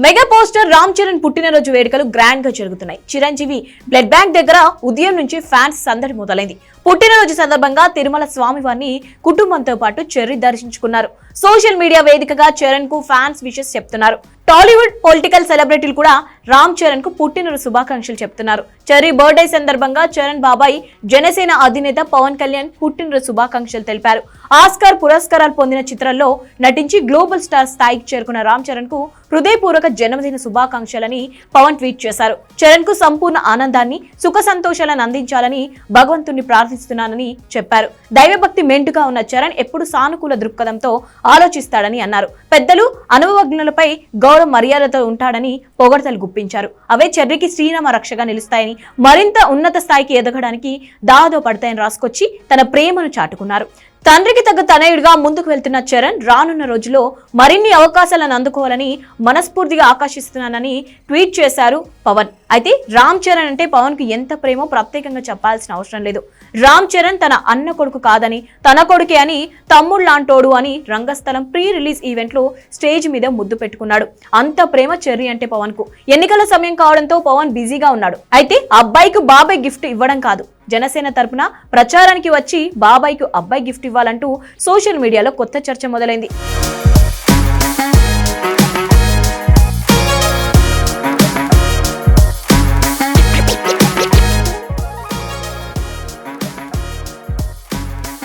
Mega poster Ram Charan పుట్టినరోజు వేడుకలు గ్రాండ్గా జరుగుతున్నాయి. చిరంజీవి బ్లడ్ బ్యాంక్ దగ్గర ఉదయం నుంచి ఫ్యాన్స్ సందడి మొదలైంది. పుట్టినరోజు సందర్భంగా తిరుమల స్వామివారిని కుటుంబంతో పాటు చెర్రీ దర్శించుకున్నారు. సోషల్ మీడియా వేదికగా చరణ్కు ఫ్యాన్స్ విషెస్ చెప్తున్నారు. టాలీవుడ్ పొలిటికల్ సెలబ్రిటీలు కూడా రామ్ చరణ్కు పుట్టినరోజు శుభాకాంక్షలు చెప్తున్నారు. చెర్రీ బర్త్డే సందర్భంగా చరణ్ బాబాయ్ జనసేన అధినేత పవన్ కళ్యాణ్ పుట్టినరోజు శుభాకాంక్షలు తెలిపారు. ఆస్కార్ పురస్కారాలు పొందిన చిత్రంలో నటించి గ్లోబల్ స్టార్ స్థాయికి చేరుకున్న రామ్ చరణ్కు హృదయపూర్వక జన్మదిన శుభాకాంక్షలని పవన్ ట్వీట్ చేశారు. చరణ్కు సంపూర్ణ ఆనందాన్ని సుఖ సంతోషాలను అందించాలని భగవంతుణ్ణి ప్రార్థిస్తున్నానని చెప్పారు. దైవభక్తి మెంటుగా ఉన్న చరణ్ ఎప్పుడు సానుకూల దృక్పథంతో ఆలోచిస్తాడని అన్నారు. పెద్దలు అనుభవజ్ఞులపై గౌరవ మర్యాదతో ఉంటాడని పొగడతలు గుప్పించారు. అవే చెర్రికి శ్రీరామ రక్షగా నిలుస్తాయని మరింత ఉన్నత స్థాయికి ఎదగడానికి దాదో పడతాయని రాసుకొచ్చి తన ప్రేమను చాటుకున్నారు. తండ్రికి తగ్గ తనయుడిగా ముందుకు వెళ్తున్న చరణ్ రానున్న రోజుల్లో మరిన్ని అవకాశాలను అందుకోవాలని మనస్ఫూర్తిగా ఆకాశిస్తున్నానని ట్వీట్ చేశారు పవన్. అయితే రామ్ చరణ్ అంటే పవన్కు ఎంత ప్రేమో ప్రత్యేకంగా చెప్పాల్సిన అవసరం లేదు. రామ్ చరణ్ తన అన్న కొడుకు కాదని తన కొడుకే అని తమ్ముడు లాంటోడు అని రంగస్థలం ప్రీ రిలీజ్ ఈవెంట్లో స్టేజ్ మీద ముద్దు పెట్టుకున్నాడు. అంత ప్రేమ చెర్రీ అంటే పవన్కు ఎన్నికల సమయం కావడంతో పవన్ బిజీగా ఉన్నాడు. అయితే అబ్బాయికి బాబాయ్ గిఫ్ట్ ఇవ్వడం కాదు. జనసేన తరపున ప్రచారానికి వచ్చి బాబాయ్కు అబ్బాయి గిఫ్ట్ ఇవ్వాలంటూ సోషల్ మీడియాలో కొత్త చర్చ మొదలైంది.